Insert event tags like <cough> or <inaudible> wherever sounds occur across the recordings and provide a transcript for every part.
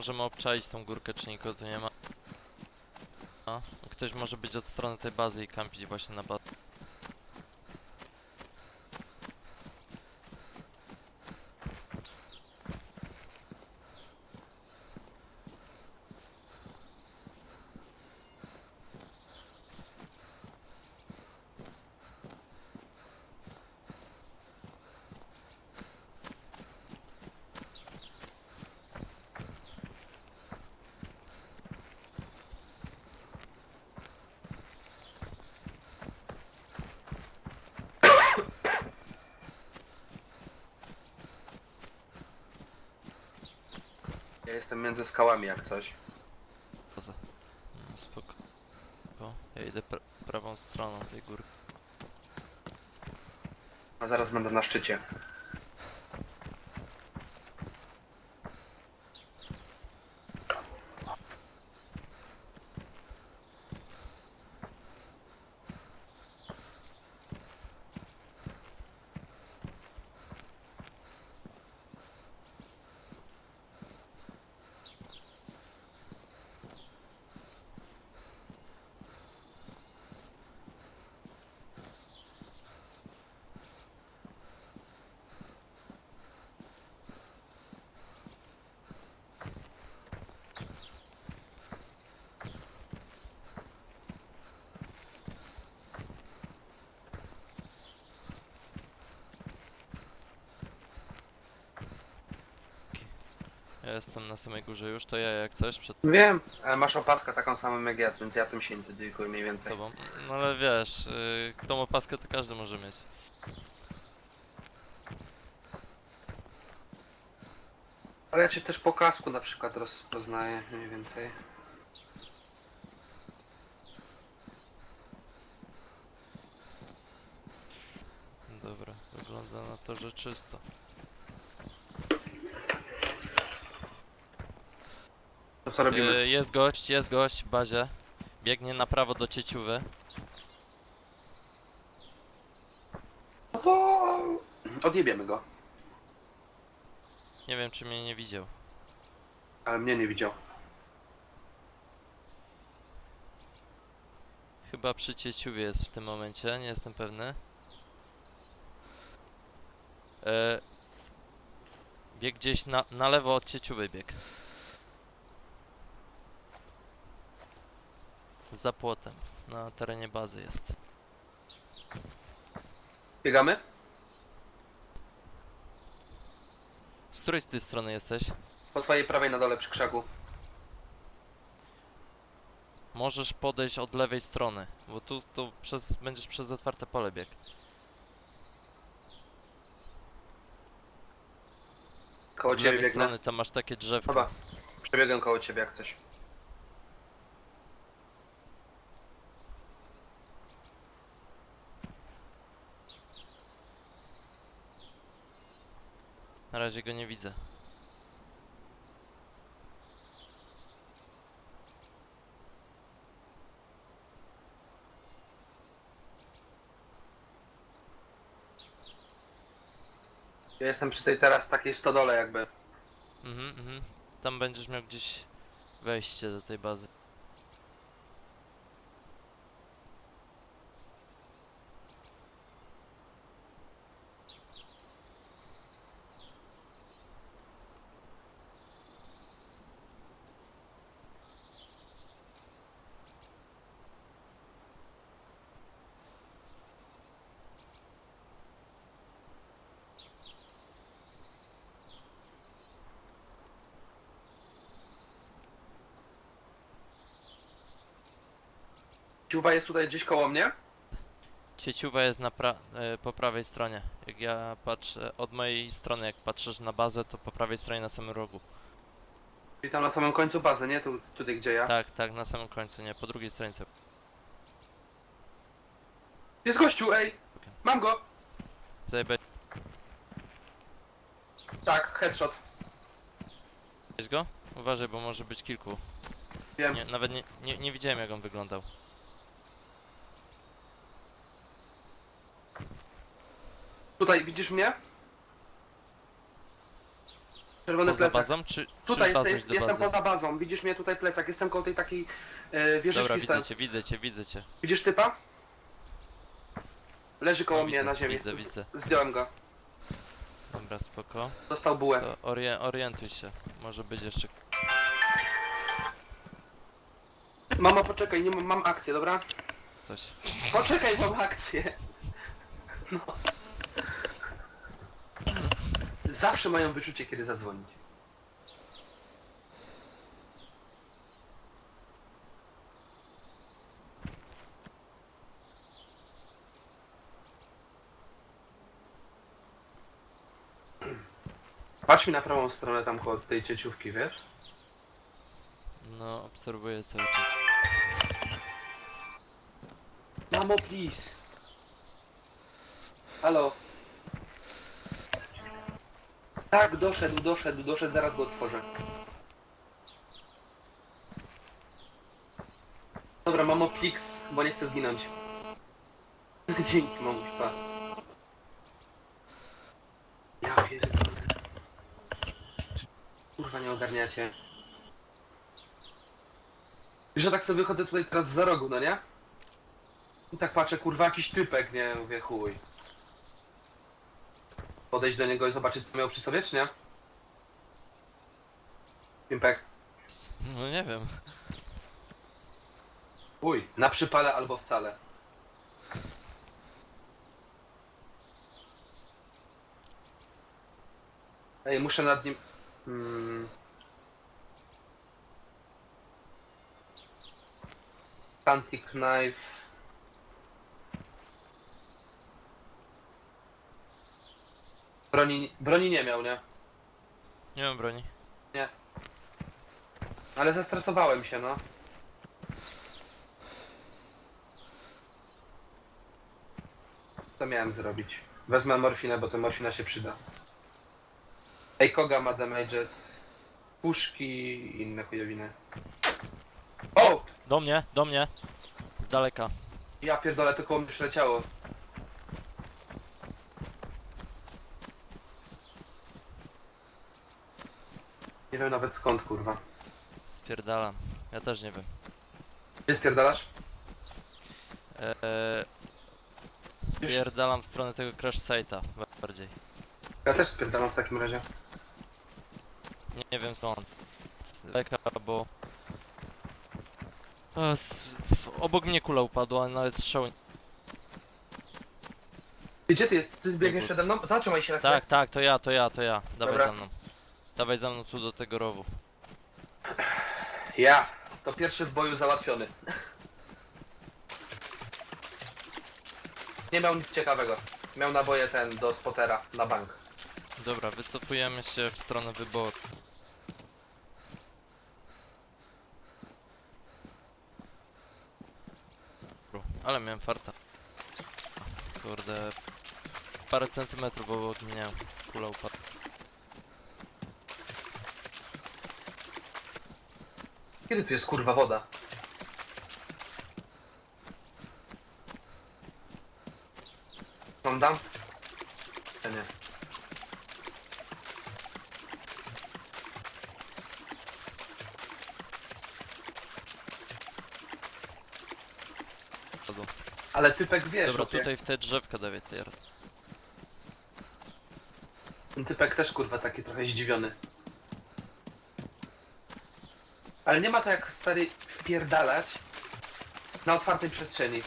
Możemy obczaić tą górkę, czy nikogo tu nie ma. Ktoś może być od strony tej bazy i kampić właśnie na bazę. Ja jestem między skałami jak coś. Bazę. No, spoko. Bo ja idę pra prawą stroną tej górki. A zaraz będę na szczycie. Ja jestem na samej górze już, to ja jak coś przed Wiem, ale masz opaskę taką samą jak ja, więc ja tym się identyfikuję mniej więcej. tobą. No ale wiesz, yy, tą opaskę to każdy może mieć. Ale ja cię też po kasku na przykład rozpoznaję mniej więcej. Dobra, wygląda na to, że czysto. To co robimy? Yy, jest gość, jest gość w bazie. Biegnie na prawo do cieciuwy. To... Odjebiemy go. Nie wiem, czy mnie nie widział. Ale mnie nie widział. Chyba przy cieciuwie jest w tym momencie, nie jestem pewny. E, bieg gdzieś na, na lewo od cieciuwy bieg. Za płotem, na terenie bazy jest. Biegamy? Z której z tej strony jesteś? Po twojej prawej na dole przy krzaku. Możesz podejść od lewej strony, bo tu to przez, będziesz przez otwarte pole bieg. Koło Z ciebie lewej biegnę. strony tam masz takie drzewko. Dobra. Przebiegłem koło ciebie jak coś. Razie go nie widzę. Ja jestem przy tej teraz takiej stodole jakby. Mhm, mhm. Tam będziesz miał gdzieś wejście do tej bazy. Ciuwa jest tutaj gdzieś koło mnie. Cieciuwa jest na pra e, po prawej stronie. Jak ja patrzę, od mojej strony, jak patrzysz na bazę, to po prawej stronie na samym rogu. Czyli tam na samym końcu bazy, nie? Tu, tutaj gdzie ja. Tak, tak, na samym końcu, nie, po drugiej stronie. Jest gościu, ej! Okej. Mam go! Zajebałeś Tak, headshot. go? Uważaj, bo może być kilku. Wiem. Nie, nawet nie, nie, nie widziałem jak on wyglądał. Tutaj, widzisz mnie? Czerwony Poza plecak. bazą, czy, Tutaj czy bazą jest, do jestem bazy? poza bazą. Widzisz mnie tutaj plecak. Jestem koło tej takiej e, wieżyczki. Dobra, stałem. widzę cię, widzę cię, widzę cię. Widzisz typa? Leży koło No, mnie widzę, na ziemi. widzę, widzę. Zdjąłem go. Dobra, spoko. Dostał bułę. To orie, orientuj się. Może być jeszcze... Mamo, poczekaj, nie mam, mam akcję, dobra? ktoś. Poczekaj, mam akcję. No. <laughs> Zawsze mają wyczucie, kiedy zadzwonić. Patrz mi na prawą stronę tam koło tej cieciówki, wiesz? No, obserwuję cały czas. Mamo, please. Halo. Tak, doszedł, doszedł, doszedł, zaraz go otworzę. Dobra, mamo, plix, bo nie chcę zginąć. <laughs> Dzięki, mamuś, pa. Ja pierdolę. Kurwa, nie ogarniacie. Że tak sobie wychodzę tutaj teraz za rogu, no nie? I tak patrzę, kurwa, jakiś typek, nie? Mówię, chuj. Podejść do niego i zobaczyć, co miał przy sobie, czy nie? Pimpek. No nie wiem. Uj. Na przypale albo wcale. Ej, muszę nad nim... Hmm. Antique knife. Broni, broni nie miał, nie? Nie mam broni. Ale zestresowałem się, no. Co miałem zrobić? Wezmę morfinę, bo to morfina się przyda. Ej, koga ma damage? Puszki i inne chujowiny. O! Do mnie, do mnie. Z daleka. Ja pierdolę, to koło mnie przyleciało. Wiem nawet skąd, kurwa. Spierdalam. Ja też nie wiem. Gdzie spierdalasz? Eee, spierdalam w stronę tego crash site'a bardziej. Ja też spierdalam w takim razie. Nie, nie wiem skąd. Z daleka, bo... O, s- w, obok mnie kula upadła, nawet strzał... nie- Ty, Gdzie ty? Ty biegniesz przede mną? Zatrzymaj się na chwilę. Tak, tak, to ja, to ja, to ja. Dawaj Dobra. za mną. Dawaj za mną tu do tego rowu. Ja. To pierwszy w boju załatwiony. Nie miał nic ciekawego. Miał naboje ten do spotera na bank. Dobra, wycofujemy się w stronę wyboru. Ale miałem farta. Kurde. Parę centymetrów obok mnie kula upadła. Kiedy tu jest kurwa woda? Mam dam? Ja nie. Ale typek wiesz, Dobra, opie. tutaj w te drzewka dawię teraz. Ten typek też kurwa taki trochę zdziwiony. Ale nie ma to jak stary wpierdalać na otwartej przestrzeni.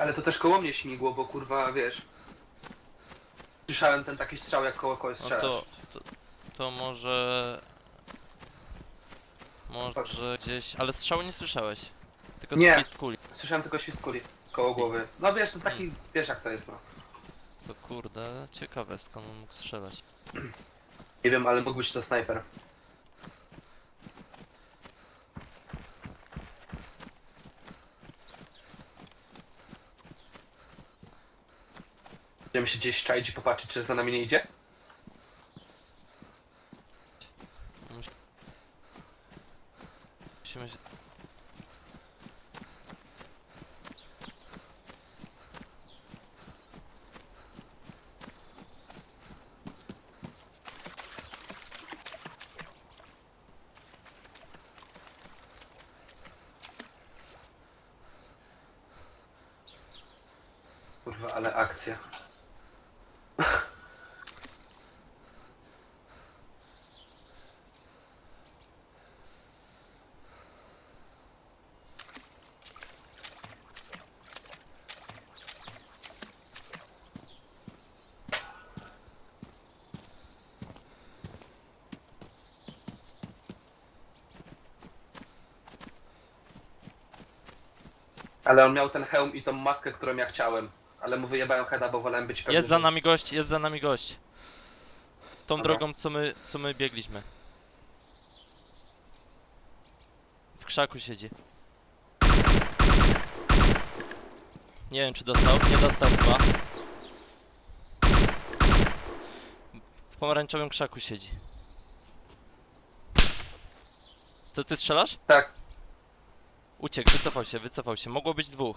Ale to też koło mnie śmigło, bo kurwa wiesz. Słyszałem ten taki strzał jak koło kogoś No strzelasz. to, to, to może... Może gdzieś... Ale strzału nie słyszałeś. Tylko Nie. swist kuli. Słyszałem tylko świst kuli koło głowy. No wiesz, to taki, Hmm. wiesz jak to jest no. To kurde, ciekawe skąd on mógł strzelać. Nie wiem, ale mógł być to snajper. Będziemy się gdzieś czaić i popatrzeć, czy za nami nie idzie? Musimy się... Kurwa, ale akcja. Ale on miał ten hełm i tą maskę, którą ja chciałem. Ale mu wyjebałem heada, bo wolałem być pewny. Jest za że- nami gość, jest za nami gość. Tą Dobra. drogą, co my, co my biegliśmy. W krzaku siedzi. Nie wiem, czy dostał. Nie dostał chyba. W pomarańczowym krzaku siedzi. To ty strzelasz? Tak, Uciekł, wycofał się, wycofał się. Mogło być dwóch.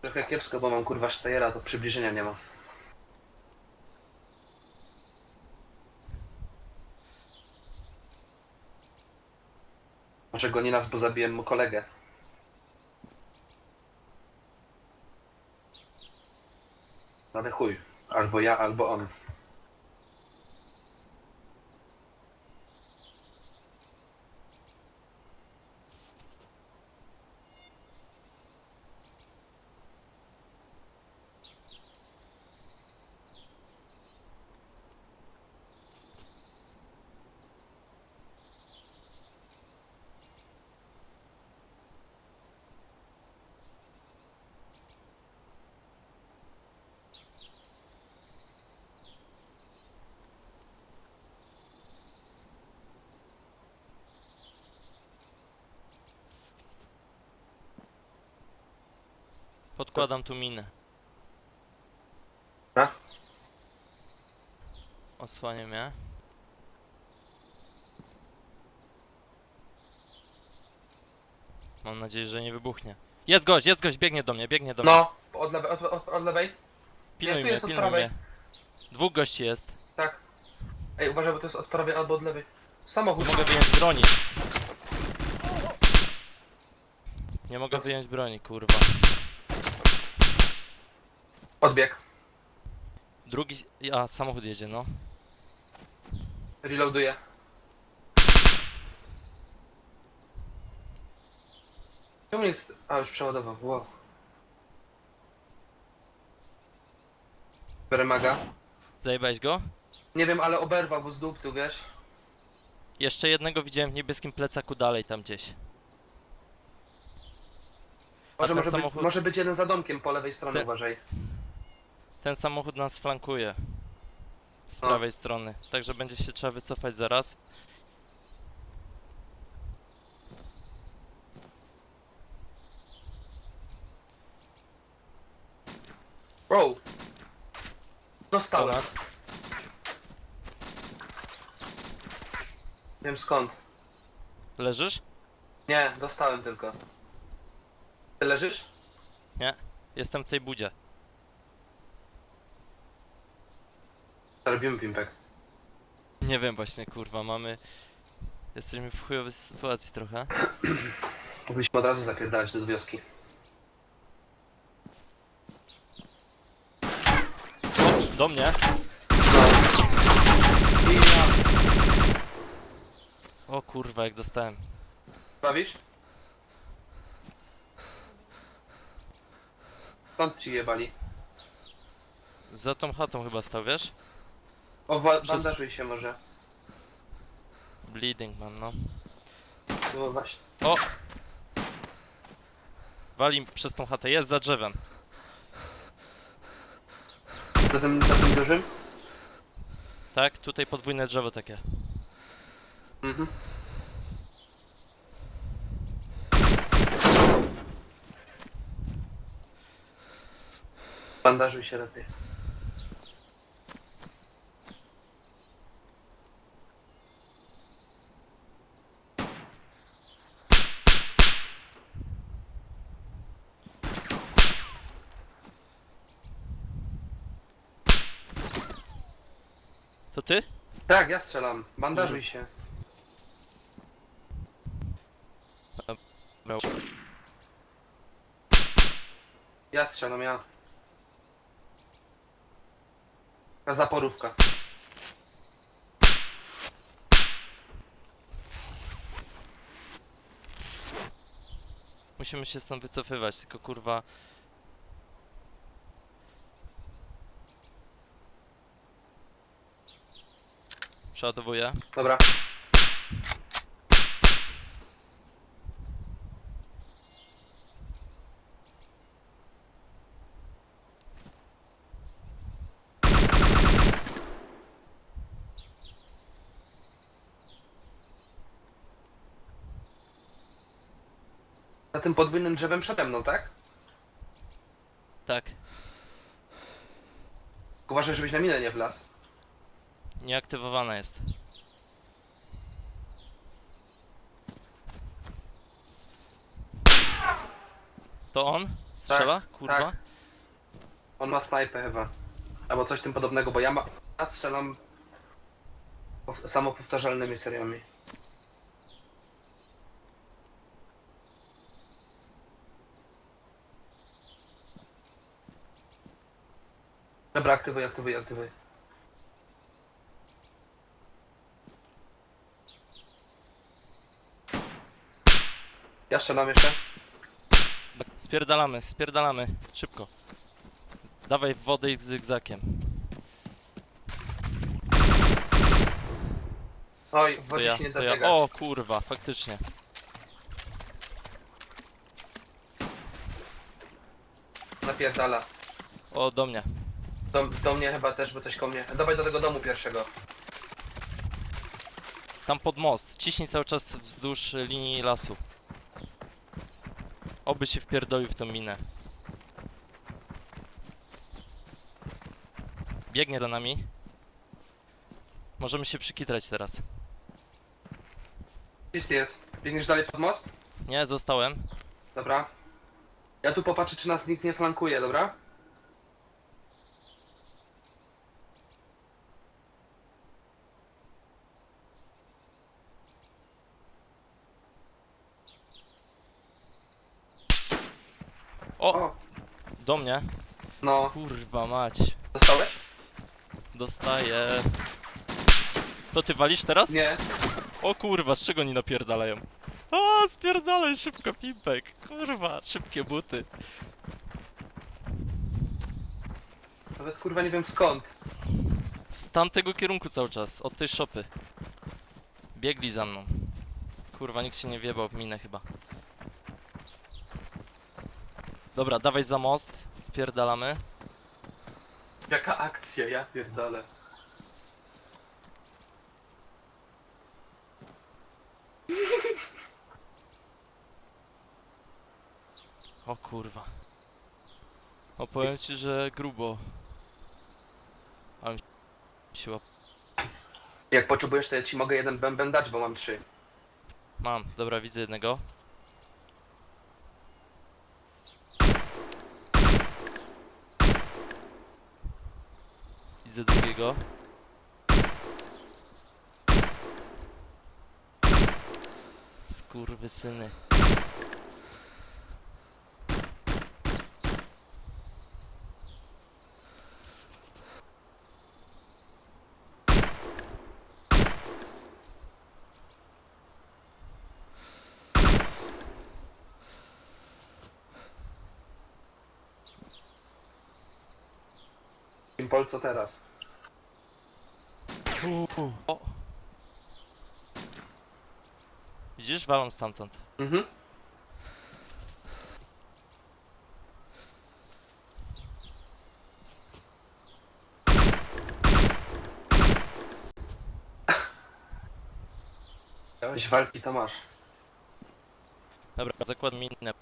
trochę kiepsko, bo mam kurwa Steyera, to przybliżenia nie ma. Może goni nas, bo zabiłem mu kolegę. Ale chuj. Albo ja, albo on. Podkładam tu minę. A? Osłanię mnie. Mam nadzieję, że nie wybuchnie. Jest gość, jest gość, biegnie do mnie, biegnie do mnie. No, od lewej, od, od, od lewej. Pilnuj tu mnie, jest od pilnuj prawej. mnie. Dwóch gości jest. Tak. Ej, uważaj, bo to jest od prawej albo od lewej. Samochód. Nie mogę wyjąć broni. Nie mogę wyjąć broni, kurwa. Odbieg. Drugi... A, samochód jedzie, no. Reloaduję. Czemu nie chce... A, już przeładował. Wow. Biorę maga. Zajebałeś go? Nie wiem, ale oberwał, bo z dupcu, wiesz? Jeszcze jednego widziałem w niebieskim plecaku dalej tam gdzieś. A Może, ten może, samochód- być, może być jeden za domkiem po lewej stronie, Ty- uważaj. Ten samochód nas flankuje. Z No. prawej strony. Także będzie się trzeba wycofać zaraz. Wow. Do Dostałem. nas. Nie wiem skąd. Leżysz? Nie, dostałem tylko. Ty leżysz? Jestem w tej budzie. Co robimy, Pimpek? Nie wiem właśnie, kurwa, mamy... Jesteśmy w chujowej sytuacji trochę. Mogliśmy od razu zapierdalać do wioski. O, do mnie. I ja... O kurwa, jak dostałem. Bawisz? Skąd ci jebali? Za tą chatą chyba stał, wiesz? O, wa- Przez- bandażuj się może. Bleeding mam, no. No właśnie. Wali przez tą chatę, jest za drzewem. Za tym, za tym dużym? Tak, tutaj podwójne drzewo takie. Mhm. Bandażuj się lepiej. To ty? Tak, ja strzelam. Bandażuj się. Ja strzelam, ja. A zaporówka. Musimy się stąd wycofywać, tylko kurwa... Przeładowuję. Dobra. Za tym podwójnym drzewem przede mną, tak? Tak, Uważaj, żebyś na minę nie wlazł. Nieaktywowana jest. To on? Strzela? Kurwa? tak. On ma snajpę chyba. Albo coś tym podobnego, bo ja, ma... ja strzelam pow- samopowtarzalnymi seriami. Dobra, aktywuj, aktywuj, aktywuj. Ja strzelam jeszcze. Spierdalamy, spierdalamy. Szybko. Dawaj w wodę i zygzakiem. Oj, w To wodzie ja, się nie to ja. O kurwa, faktycznie. Napierdala. O, do mnie. Do, do mnie chyba też, bo coś ko mnie. Dawaj do tego domu pierwszego. Tam pod most. Ciśnij cały czas wzdłuż linii lasu. Oby się wpierdolił w tą minę. Biegnie za nami. Możemy się przykitrać teraz. Czysty jest. Biegniesz dalej pod most? Nie, zostałem. Dobra. Ja tu popatrzę, czy nas nikt nie flankuje, dobra? O, O, do mnie. no. Kurwa mać. Dostałeś? Dostaję. To ty walisz teraz? Nie. O kurwa, z czego oni napierdalają? O, spierdalaj szybko, pimpek. Kurwa, szybkie buty. Nawet kurwa nie wiem skąd. Z tamtego kierunku cały czas, od tej szopy. Biegli za mną. Kurwa, nikt się nie wiebał w minę chyba. Dobra, dawaj za most. Spierdalamy. Jaka akcja, ja pierdolę. O kurwa. O, powiem ci, że grubo. Ale mi się łap... Jak potrzebujesz, to ja ci mogę jeden bęben dać, bo mam trzy. Mam, dobra, widzę jednego. Widzę drugiego. Skurwysyny. Karol, co teraz? Uuu. O. Widzisz, walą stamtąd. Mhm. Chciałeś walki, to masz. Dobra, zakład minę.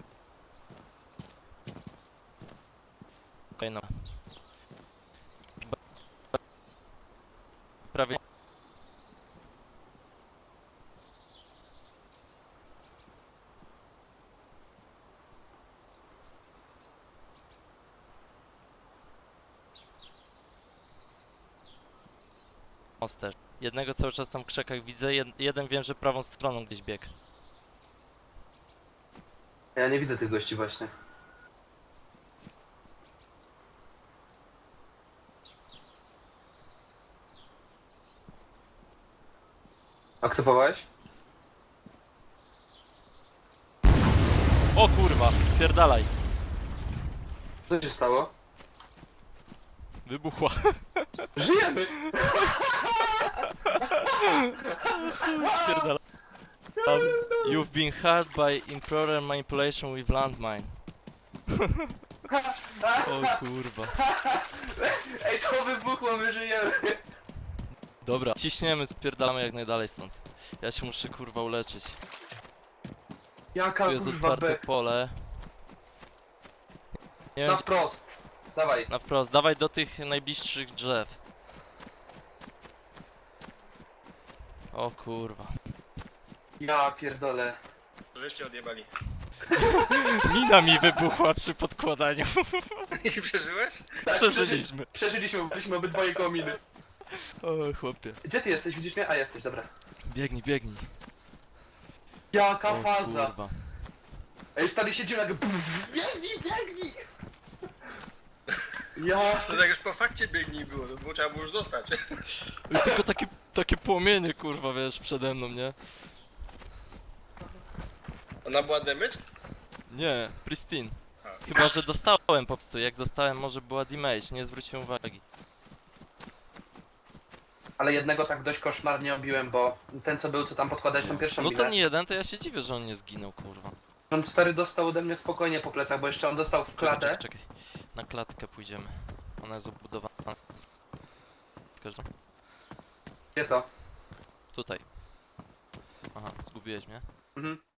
Most też. Jednego cały czas tam w krzakach widzę, jed jeden wiem, że prawą stroną gdzieś biegł. Ja nie widzę tych gości właśnie. Aktywowałeś? O kurwa, spierdalaj. Co się stało? Wybuchła. <laughs> Żyjemy! Spierdalaj. You've been hurt by improper manipulation with landmine. O kurwa. Ej, to wybuchło, my żyjemy! Dobra, ciśniemy, spierdalamy jak najdalej stąd. Ja się muszę kurwa uleczyć. Jaka Tu jest kurwa otwarte be... pole. Nie wiem, Na wprost! Dawaj. na wprost, dawaj do tych najbliższych drzew. O kurwa. Ja pierdolę. Żeście odjebali. Mina mi wybuchła przy podkładaniu. <laughs> I przeżyłeś? Tak, Przeżyliśmy. Przeżyliśmy, byliśmy obydwoje kominy. O chłopie. Gdzie ty jesteś? Widzisz mnie? A jesteś, dobra. Biegnij, biegnij. Jaka O faza! kurwa. Ej, stary siedzimy jak... Biegnij, biegnij! <laughs> Ja... No tak już po fakcie biegnij było, to było, trzeba było już dostać. I tylko takie, takie płomienie kurwa wiesz przede mną, nie? Ona była damage? Nie, pristine. Chyba, że dostałem po prostu. Jak dostałem, może była damage, nie zwróciłem uwagi. Ale jednego tak dość koszmarnie obiłem, bo ten co był, co tam podkładałeś tą pierwszą No ten jeden, to ja się dziwię, że on nie zginął, kurwa. on stary dostał ode mnie spokojnie po plecach, bo jeszcze on dostał w Czekaj, klatę. czekaj, czekaj. Na klatkę pójdziemy. Ona jest obudowana. z każdą- Gdzie to? Tutaj. Aha, zgubiłeś mnie. Mhm.